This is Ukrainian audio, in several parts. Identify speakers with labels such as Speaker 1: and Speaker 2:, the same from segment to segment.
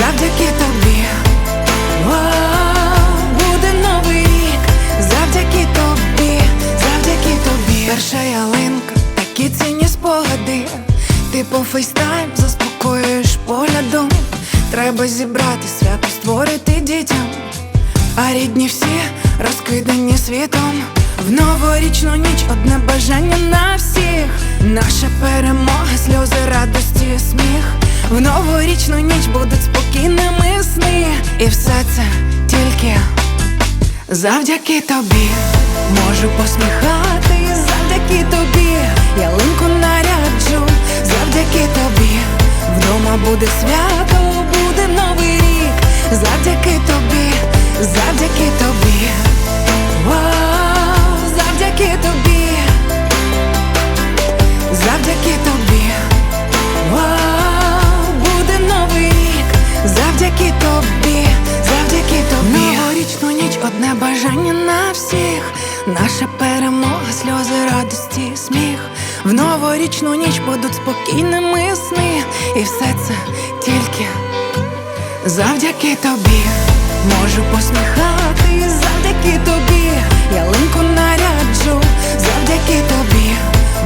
Speaker 1: завдяки тобі, буде новий рік, завдяки тобі, завдяки тобі. Перша ялинка, такі цінні спогади. Ти по фейстайм заспокоюєш поглядом. Треба зібрати свято, створити дітям, а рідні всі розкидані світом. В новорічну ніч одне бажання на всіх. Наша перемога, сльози радості, сміх. В новорічну ніч будуть спокійні і все це тільки завдяки тобі. Можу посміхати, завдяки тобі. Ялинку наряджу завдяки тобі. Вдома буде свято, буде новий рік. Завдяки тобі, всіх, наша перемога, сльози, радості, сміх. В новорічну ніч будуть спокійними сни, і все це тільки завдяки тобі. Можу посміхати, завдяки тобі, Я линку наряджу, завдяки тобі,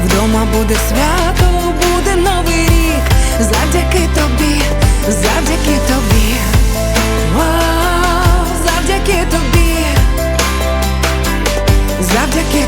Speaker 1: вдома буде свято, буде новий рік, завдяки тобі, завдяки тобі. Drop the key.